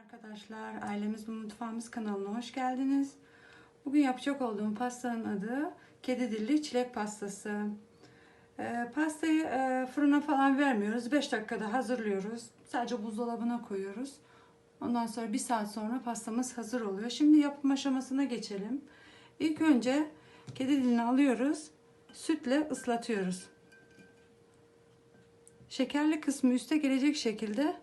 arkadaşlar, Ailemiz Bu Mutfağımız kanalına hoş geldiniz. Bugün yapacak olduğum pastanın adı kedi dilli çilek pastası. Ee, pastayı e, fırına falan vermiyoruz. 5 dakikada hazırlıyoruz. Sadece buzdolabına koyuyoruz. Ondan sonra bir saat sonra pastamız hazır oluyor. Şimdi yapım aşamasına geçelim. İlk önce kedi dilini alıyoruz. Sütle ıslatıyoruz. Şekerli kısmı üste gelecek şekilde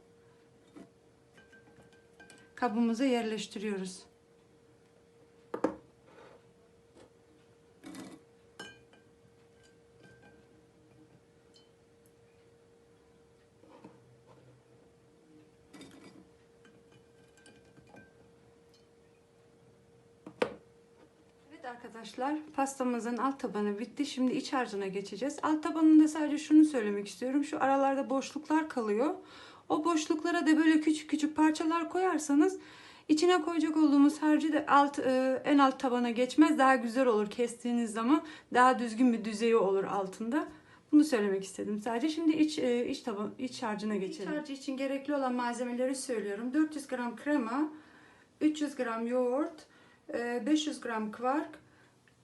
kabımıza yerleştiriyoruz. Arkadaşlar pastamızın alt tabanı bitti. Şimdi iç harcına geçeceğiz. Alt tabanında sadece şunu söylemek istiyorum. Şu aralarda boşluklar kalıyor. O boşluklara da böyle küçük küçük parçalar koyarsanız içine koyacak olduğumuz harcı da alt e, en alt tabana geçmez. Daha güzel olur kestiğiniz zaman. Daha düzgün bir düzeyi olur altında. Bunu söylemek istedim sadece. Şimdi iç e, iç taban iç harcına geçelim. İç harcı için gerekli olan malzemeleri söylüyorum. 400 gram krema, 300 gram yoğurt, e, 500 gram kvark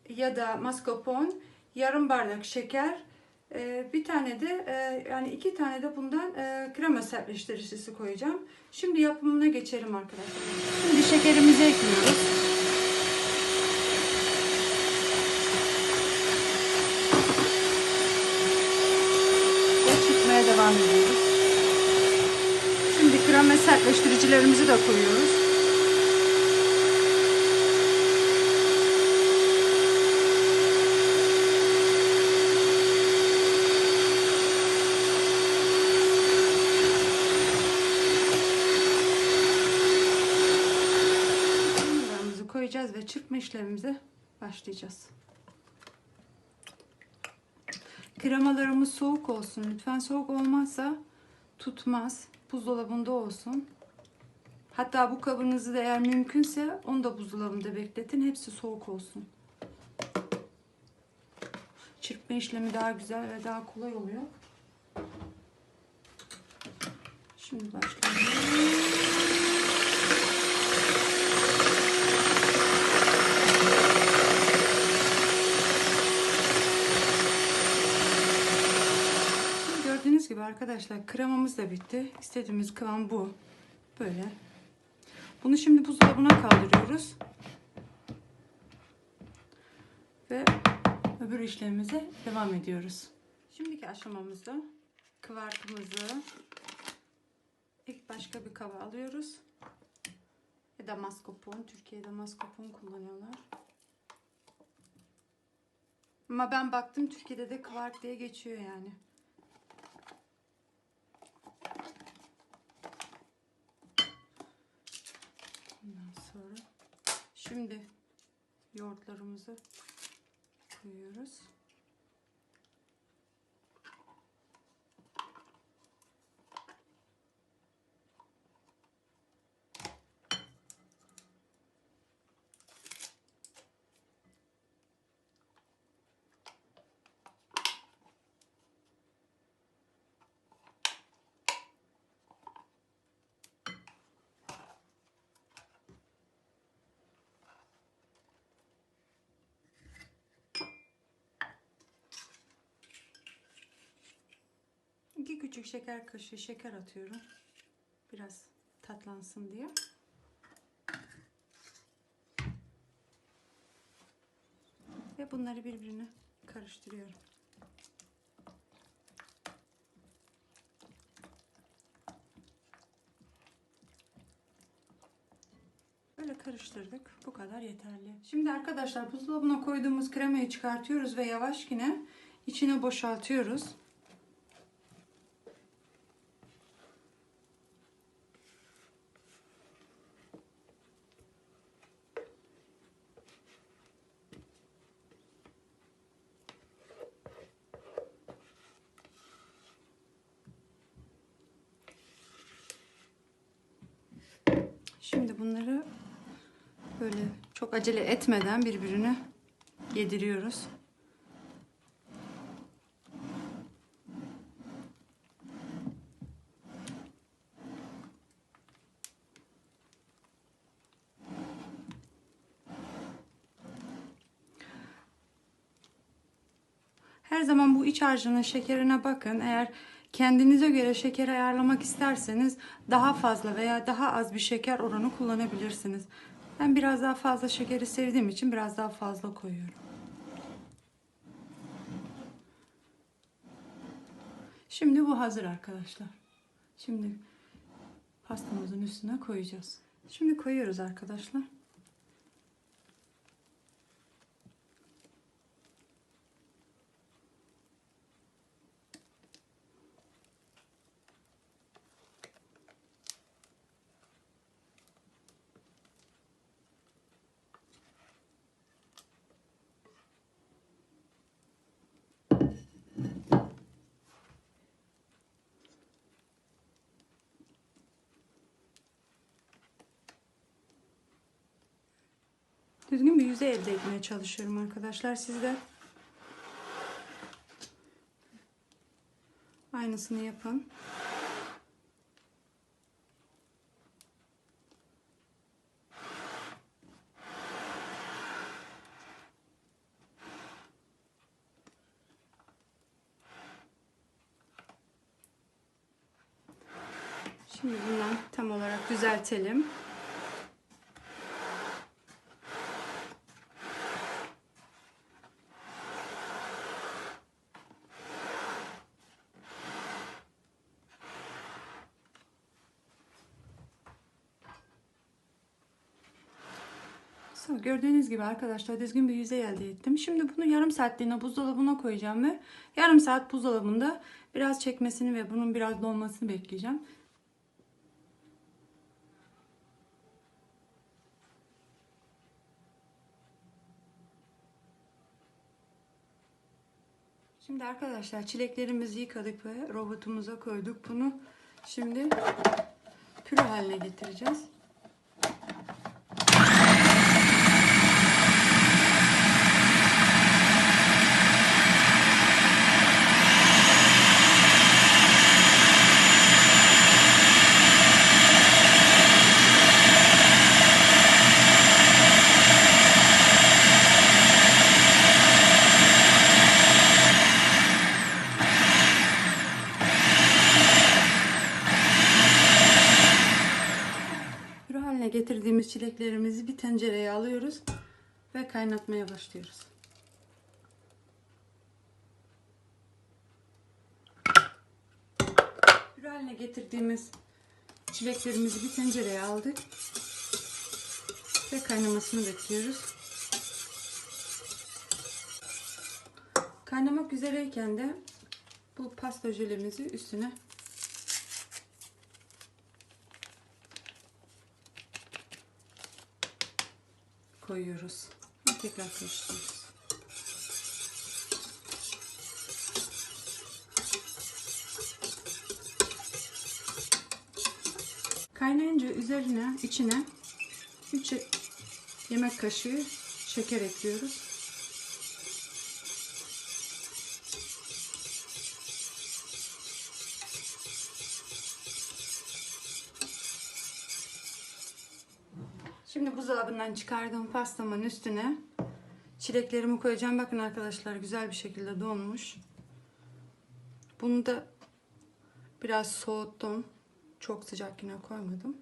ya da mascarpone, yarım bardak şeker, bir tane de e, yani iki tane de bundan e, krema sertleştiricisi koyacağım. Şimdi yapımına geçelim arkadaşlar. Şimdi şekerimizi ekliyoruz. Ve çıkmaya devam ediyoruz. Şimdi krema sertleştiricilerimizi de koyuyoruz. Kremalarımızı koyacağız ve çırpma işlemimize başlayacağız. Kremalarımız soğuk olsun. Lütfen soğuk olmazsa tutmaz. Buzdolabında olsun. Hatta bu kabınızı da eğer mümkünse onu da buzdolabında bekletin. Hepsi soğuk olsun. Çırpma işlemi daha güzel ve daha kolay oluyor. Şimdi başlayalım. Şimdi Gördüğünüz gibi arkadaşlar kremamız da bitti. İstediğimiz kıvam bu. Böyle. Bunu şimdi buzdolabına kaldırıyoruz. Ve öbür işlemimize devam ediyoruz. Şimdiki aşamamızda kıvartımızı ilk başka bir kaba alıyoruz. Ya da mascarpone. Türkiye'de mascarpone kullanıyorlar. Ama ben baktım Türkiye'de de kıvart diye geçiyor yani. Sonra şimdi yoğurtlarımızı koyuyoruz. İki küçük şeker kaşığı şeker atıyorum. Biraz tatlansın diye. Ve bunları birbirine karıştırıyorum. Böyle karıştırdık. Bu kadar yeterli. Şimdi arkadaşlar buzdolabına koyduğumuz kremayı çıkartıyoruz ve yavaş yine içine boşaltıyoruz. Şimdi bunları böyle çok acele etmeden birbirine yediriyoruz. Her zaman bu iç harcının şekerine bakın. Eğer kendinize göre şeker ayarlamak isterseniz daha fazla veya daha az bir şeker oranı kullanabilirsiniz. Ben biraz daha fazla şekeri sevdiğim için biraz daha fazla koyuyorum. Şimdi bu hazır arkadaşlar. Şimdi pastamızın üstüne koyacağız. Şimdi koyuyoruz arkadaşlar. Düzgün bir yüzey elde etmeye çalışıyorum arkadaşlar. Siz de aynısını yapın. Şimdi bundan tam olarak düzeltelim. Gördüğünüz gibi arkadaşlar düzgün bir yüzey elde ettim. Şimdi bunu yarım saatliğine buzdolabına koyacağım ve yarım saat buzdolabında biraz çekmesini ve bunun biraz donmasını bekleyeceğim. Şimdi arkadaşlar çileklerimizi yıkadık ve robotumuza koyduk. Bunu şimdi püre haline getireceğiz. Haline getirdiğimiz çileklerimizi bir tencereye alıyoruz ve kaynatmaya başlıyoruz. Püre haline getirdiğimiz çileklerimizi bir tencereye aldık ve kaynamasını bekliyoruz. Kaynamak üzereyken de bu pasta jölemizi üstüne koyuyoruz. Tekrar karıştırıyoruz. Kaynayınca üzerine, içine 3 yemek kaşığı şeker ekliyoruz. Şimdi buzdolabından çıkardığım pastamın üstüne çileklerimi koyacağım. Bakın arkadaşlar güzel bir şekilde donmuş. Bunu da biraz soğuttum. Çok sıcak yine koymadım.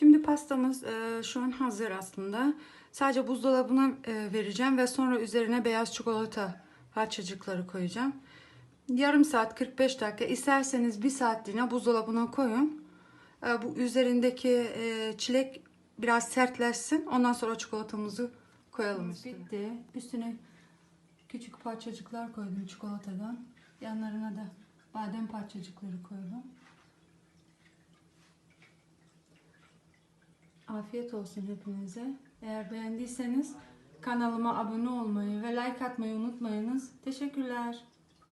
Şimdi pastamız e, şu an hazır aslında. Sadece buzdolabına e, vereceğim ve sonra üzerine beyaz çikolata parçacıkları koyacağım. Yarım saat 45 dakika isterseniz bir saatliğine buzdolabına koyun. E, bu üzerindeki e, çilek biraz sertleşsin. Ondan sonra çikolatamızı koyalım üstüne. Bitti. Üstüne küçük parçacıklar koydum çikolatadan. Yanlarına da badem parçacıkları koyalım. Afiyet olsun hepinize. Eğer beğendiyseniz kanalıma abone olmayı ve like atmayı unutmayınız. Teşekkürler.